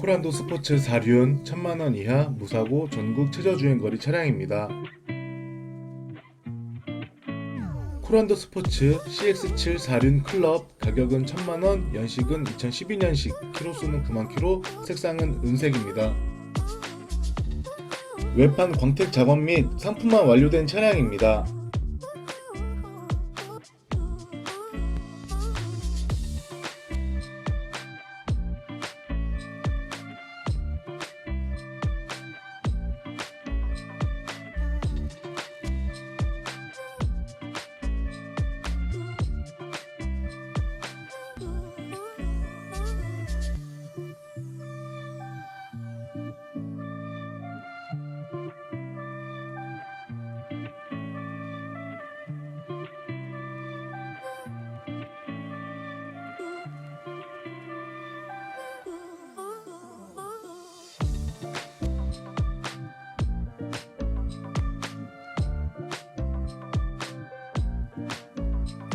코란도 스포츠 4륜 1000만원 이하 무사고 전국 최저주행거리 차량입니다. 코란도 스포츠 CX7 4륜 클럽 가격은 1000만원, 연식은 2012년식, 키로수는 9만 킬로, 색상은 은색입니다. 외판 광택 작업 및 상품만 완료된 차량입니다.